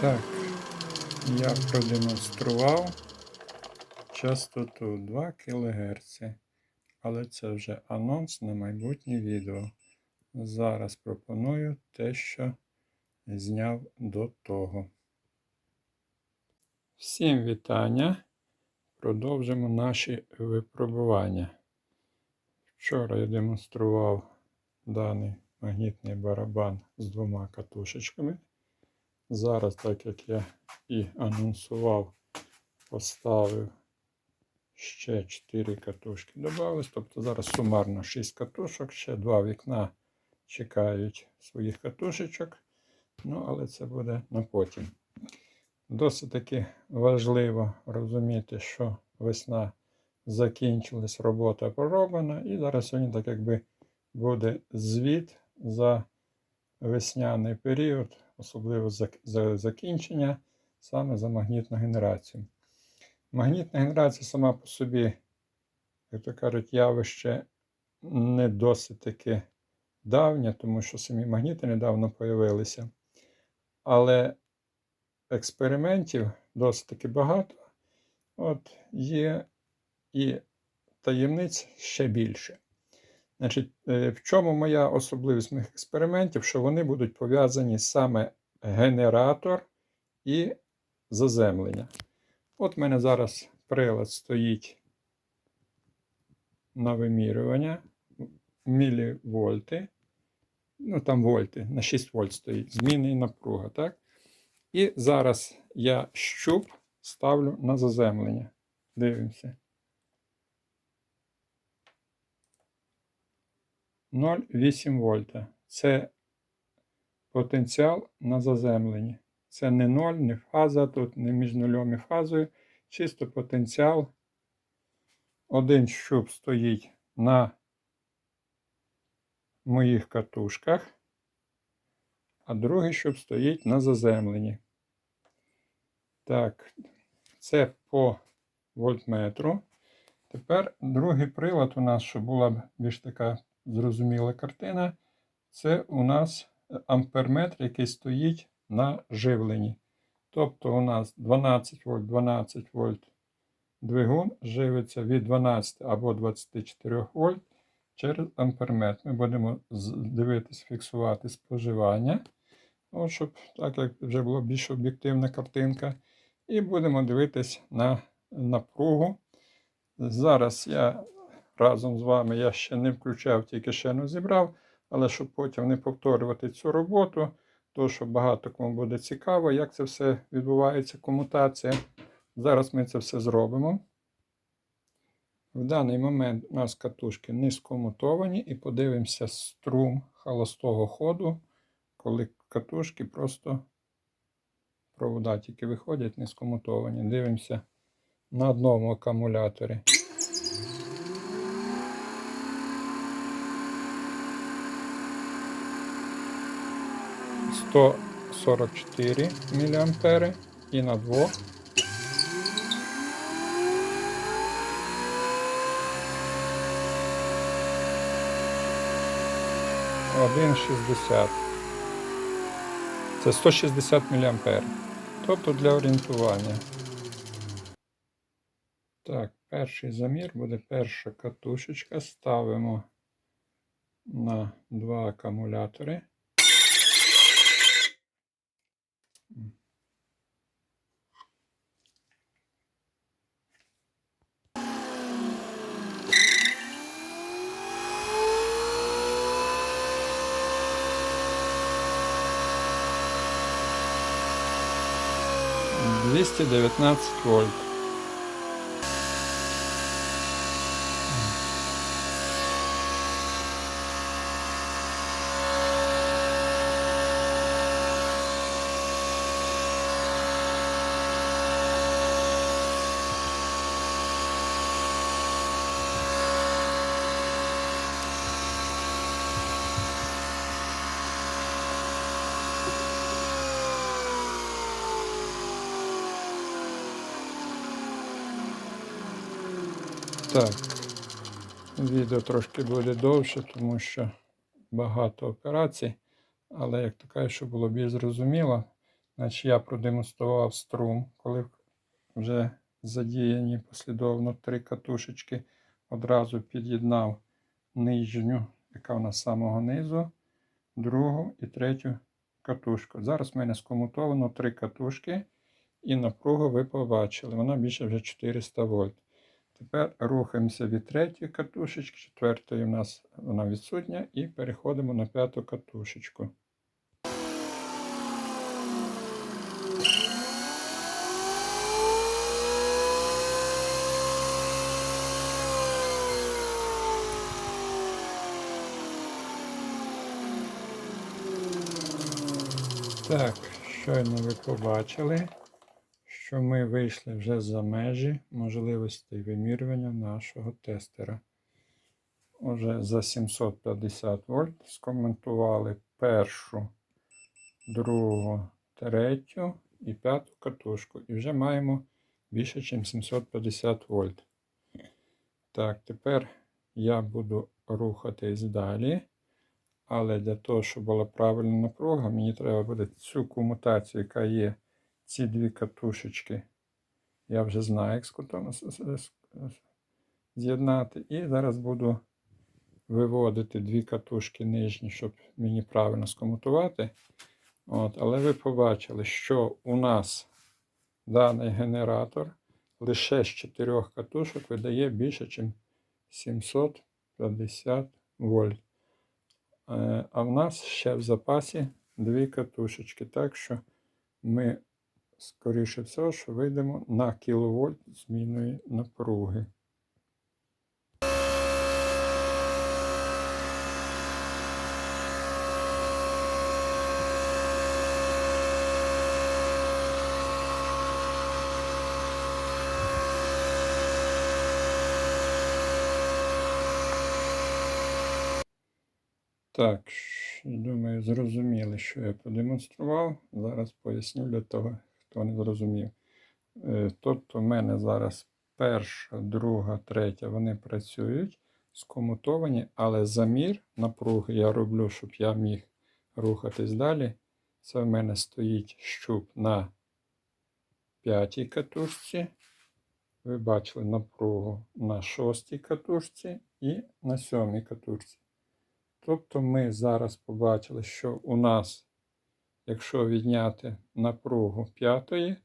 Так, я продемонстрував частоту 2 кГц, але це вже анонс на майбутнє відео. Зараз пропоную те, що зняв до того. Всім вітання. Продовжимо наші випробування. Вчора я демонстрував даний магнітний барабан з двома катушечками. Зараз, так як я і анонсував, поставив ще 4 катушки. Добавилось, тобто зараз сумарно 6 катушок, ще два вікна чекають своїх катушечок. Ну, але це буде на потім. Досить таки важливо розуміти, що весна закінчилась, робота пророблена, і зараз сьогодні, так якби буде звіт за весняний період, особливо за, за закінчення, саме за магнітну генерацію. Магнітна генерація сама по собі, як то кажуть, явище не досить таки давнє, тому що самі магніти недавно появилися. Але експериментів досить таки багато. От є і таємниць ще більше. Значить, е, в чому моя особливість моїх експериментів, що вони будуть пов'язані саме генератор і заземлення. От в мене зараз прилад стоїть на вимірювання мілівольти. Ну, там вольти, на 6 вольт стоїть, зміни і напруга, так? І зараз я щуп ставлю на заземлення. Дивимося. 0,8 вольта. Це потенціал на заземленні. Це не 0, не фаза, тут не між нульом і фазою. Чисто потенціал. Один щуп стоїть на моїх катушках, а другий щуп стоїть на заземленні. Так, це по вольтметру. Тепер другий прилад у нас, щоб була більш така зрозуміла картина, це у нас амперметр, який стоїть на живленні. Тобто у нас 12 вольт, 12 вольт двигун живиться від 12 або 24 вольт через амперметр. Ми будемо дивитись, фіксувати споживання. От, щоб так як вже була більш об'єктивна картинка. І будемо дивитись на напругу. Зараз я разом з вами я ще не включав, тільки ще не зібрав, але щоб потім не повторювати цю роботу, то що багато кому буде цікаво, як це все відбувається, комутація. Зараз ми це все зробимо. В даний момент у нас катушки не скомутовані і подивимося струм холостого ходу, коли катушки просто провода тільки виходять не скомутовані. Дивимося на одному акумуляторі. Сто сорок чотири міліампери і на двох. Один шістдесят. Це 160 мА. Тобто для орієнтування. Так, перший замір буде перша катушечка. Ставимо на два акумулятори. Двісті дев'ятнадцять вольт. Так, відео трошки буде довше, тому що багато операцій. Але, як то кажуть, щоб було більш зрозуміло, Значить, я продемонстрував струм, коли вже задіяні послідовно три катушечки. Одразу під'єднав нижню, яка в нас з самого низу, другу і третю катушку. Зараз в мене скомутовано три катушки, і напругу ви побачили. Вона більше вже 400 вольт. Тепер рухаємося від третьої катушечки, четвертої у нас вона відсутня, і переходимо на п'яту катушечку. Так, щойно ви побачили, що ми вийшли вже за межі можливостей вимірювання нашого тестера. Уже за 750 вольт скоментували першу, другу, третю і п'яту катушку. І вже маємо більше, ніж 750 вольт. Так, тепер я буду рухатись далі. Але для того, щоб була правильна напруга, мені треба буде цю комутацію, яка є ці дві катушечки. Я вже знаю, як скотом з'єднати. І зараз буду виводити дві катушки нижні, щоб мені правильно скомутувати. От, але ви побачили, що у нас даний генератор лише з чотирьох катушок видає більше, ніж 750 вольт. Е, А в нас ще в запасі дві катушечки. Так що ми, скоріше всього, що вийдемо на кіловольт змінної напруги. Так, думаю, зрозуміли, що я продемонстрував. Зараз поясню для того, хто не зрозумів. Е, Тобто, в мене зараз перша, друга, третя, вони працюють, скомутовані, але замір напруги я роблю, щоб я міг рухатись далі. Це в мене стоїть щуп на п'ятій катушці. Ви бачили напругу на шостій катушці і на сьомій катушці. Тобто ми зараз побачили, що у нас, якщо відняти напругу п'ятої,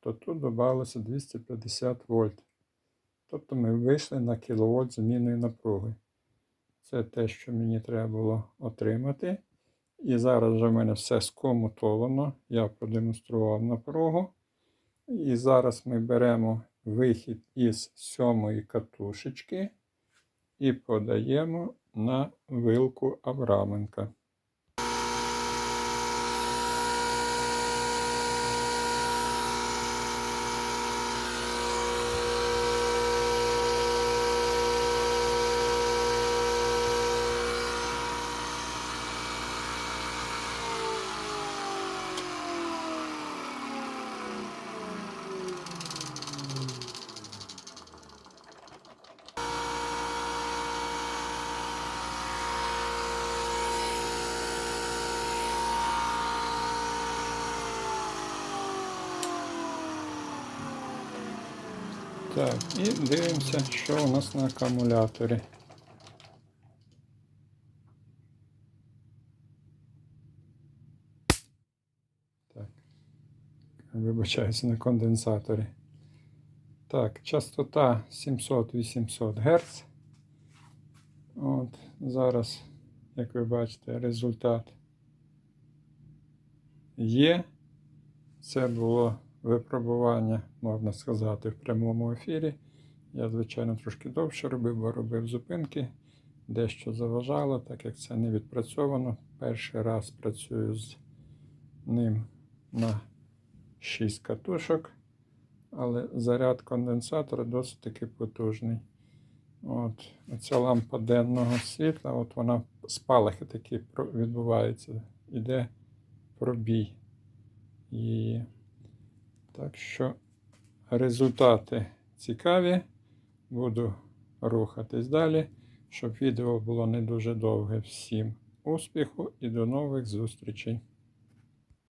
то тут додалося 250 вольт. Тобто ми вийшли на кіловольт змінної напруги. Це те, що мені треба було отримати. І зараз вже в мене все скомутовано. Я продемонстрував напругу. І зараз ми беремо вихід із сьомої катушечки і подаємо на вилку Авраменка. Так, і дивимося, що у нас на акумуляторі. Так. Вибачаюся на конденсаторі. Так, частота 700-800 Гц. От, зараз, як ви бачите, результат є. Це було випробування, можна сказати, в прямому ефірі. Я, звичайно, трошки довше робив, бо робив зупинки. Дещо заважало, так як це не відпрацьовано. Перший раз працюю з ним на 6 катушок, але заряд конденсатора досить таки потужний. От, Оця лампа денного світла, от вона спалахи такі відбуваються. Іде пробій її. Так що результати цікаві. Буду рухатись далі, щоб відео було не дуже довге. Всім успіху і до нових зустрічей!